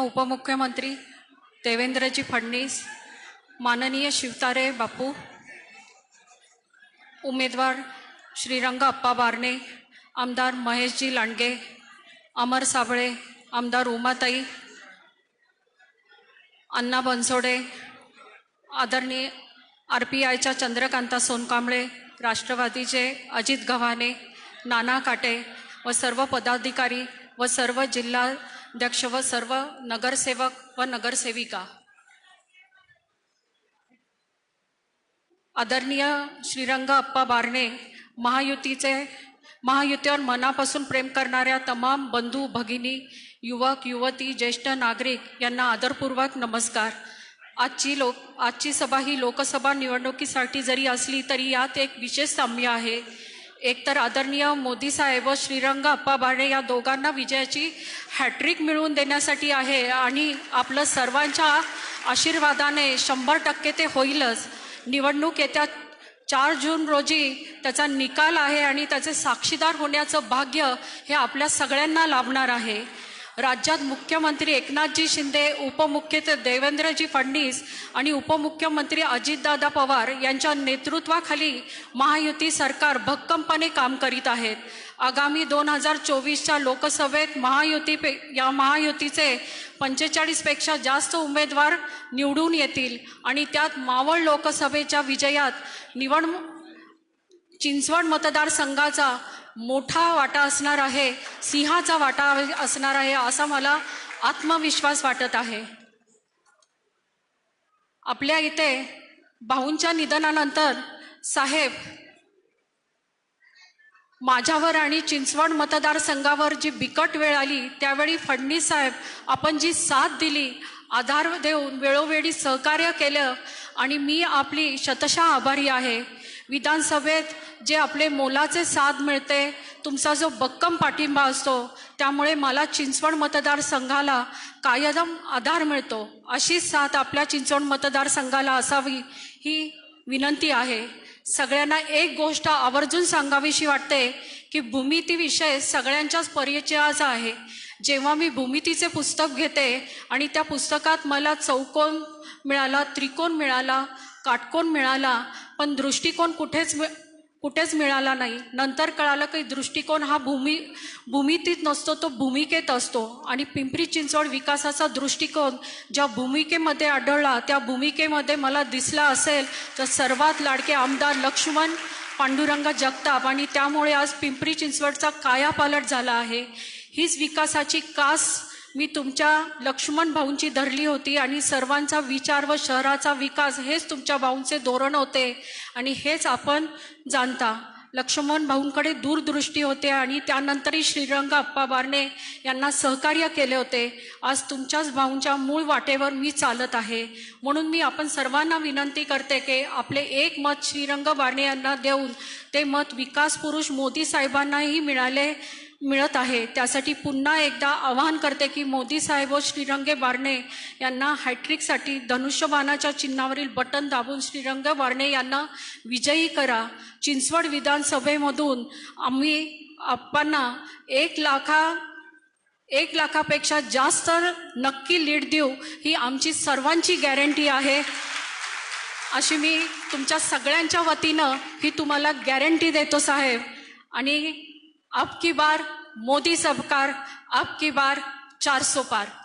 उपमुख्यमंत्री देवेंद्रजी फडणीस माननीय शिवतारे बापू उमेदवार श्रीरंग अप्पा बारणे आमदार महेशजी लांडगे अमर साबळे आमदार उमाताई अण्णा बनसोडे आदरणीय आर पी आयच्या चंद्रकांता सोनकांबळे राष्ट्रवादीचे अजित गव्हाणे नाना काटे व सर्व पदाधिकारी व सर्व जिल्हा अध्यक्ष व सर्व नगरसेवक व नगरसेविका. आदरणीय श्रीरंग अप्पा बारणे महायुतीचे महायुतीवर मनापासून प्रेम करणाऱ्या तमाम बंधू भगिनी युवक युवती ज्येष्ठ नागरिक यांना आदरपूर्वक नमस्कार. आजची लोक आजची सभा ही लोकसभा निवडणुकीसाठी जरी असली तरी यात एक विशेष साम्य आहे. एकतर आदरणीय मोदी साहेब व श्रीरंग अप्पा बारणे या दोघांना विजयाची हॅट्रिक मिळवून देण्यासाठी आहे आणि आपलं सर्वांच्या आशीर्वादाने शंभर टक्के ते होईलच. निवडणूक येत्या चार जून रोजी त्याचा निकाल आहे आणि त्याचे साक्षीदार होण्याचं भाग्य हे आपल्या सगळ्यांना लाभणार आहे. राज्यात मुख्यमंत्री एकनाथजी शिंदे उपमुख्यमंत्री देवेंद्रजी फडणवीस आणि उपमुख्यमंत्री अजितदादा पवार यांच्या नेतृत्वाखाली महायुती सरकार भक्कमपणे काम करीत आहेत आगामी दोन हजार चोवीसच्या लोकसभेत महायुती पे या महायुतीचे पंचेचाळीसपेक्षा जास्त उमेदवार निवडून येतील आणि त्यात मावळ लोकसभेच्या विजयात निवड चिंचवड मतदारसंघाचा मोठा वाटा असणार आहे सिंहाचा वाटा असणार आहे असा मला आत्मविश्वास वाटत आहे. आपल्या इथे भाऊंच्या निधनानंतर साहेब माझ्यावर आणि चिंचवड मतदारसंघावर जी बिकट वेळ आली त्यावेळी फडणीस साहेब आपण जी साथ दिली आधार देऊन वेळोवेळी सहकार्य केलं आणि मी आपली शतशः आभारी आहे. विधानसभेत जे आपले मोलाचे साथ मिळते तुमचा जो बक्कम पाठिंबा असतो त्यामुळे मला चिंचवड मतदारसंघाला कायदम आधार मिळतो. अशीच साथ आपल्या चिंचवड मतदारसंघाला असावी ही विनंती आहे. सगळ्यांना एक गोष्ट आवर्जून सांगावीशी वाटते की भूमिती विषय सगळ्यांच्याच परिचयाचा आहे. जेव्हा मी भूमितीचे पुस्तक घेते आणि त्या पुस्तकात मला चौकोन मिळाला त्रिकोण मिळाला काटकोन मिळाला पण दृष्टिकोन कुठेच मिळ कुठेच मिळाला नाही. नंतर कळालं की दृष्टिकोन हा भूमी भूमितीत नसतो तो भूमिकेत असतो. आणि पिंपरी चिंचवड विकासाचा दृष्टिकोन ज्या भूमिकेमध्ये आढळला त्या भूमिकेमध्ये मला दिसला असेल तर सर्वात लाडके आमदार लक्ष्मण पांडुरंग जगताप आणि त्यामुळे आज पिंपरी चिंचवडचा कायापालट झाला आहे. हीच विकासाची कास मी तुमच्या लक्ष्मण भाऊंची धरली होती आणि सर्वांचा विचार व शहराचा विकास हेच तुमच्या भाऊंचे धोरण होते. आणि हेच आपण जाणता. लक्ष्मण भाऊंकडे दूरदृष्टी होते आणि त्यानंतरही श्रीरंग अप्पा बारणे यांना सहकार्य केले होते. आज तुमच्याच भाऊंच्या मूळ वाटेवर मी चालत आहे. म्हणून मी आपण सर्वांना विनंती करते की आपले एक मत श्रीरंग बारणे यांना देऊन ते मत विकास पुरुष मोदी साहेबांनाही मिळाले. मिळत आहे. त्यासाठी पुन्हा एकदा आवाहन करते की मोदी साहेब व श्रीरंगे बारणे यांना हॅट्रिकसाठी धनुष्यबाणाच्या चिन्हावरील बटन दाबून श्रीरंग बारणे यांना विजयी करा. चिंचवड विधानसभेमधून आम्ही आप्पांना एक लाखा एक लाखापेक्षा जास्त नक्की लीड देऊ ही आमची सर्वांची गॅरंटी आहे. अशी मी तुमच्या सगळ्यांच्या वतीनं ही तुम्हाला गॅरंटी देतो साहेब. आणि अब की बार मोदी सरकार अब की बार चार सौ पार।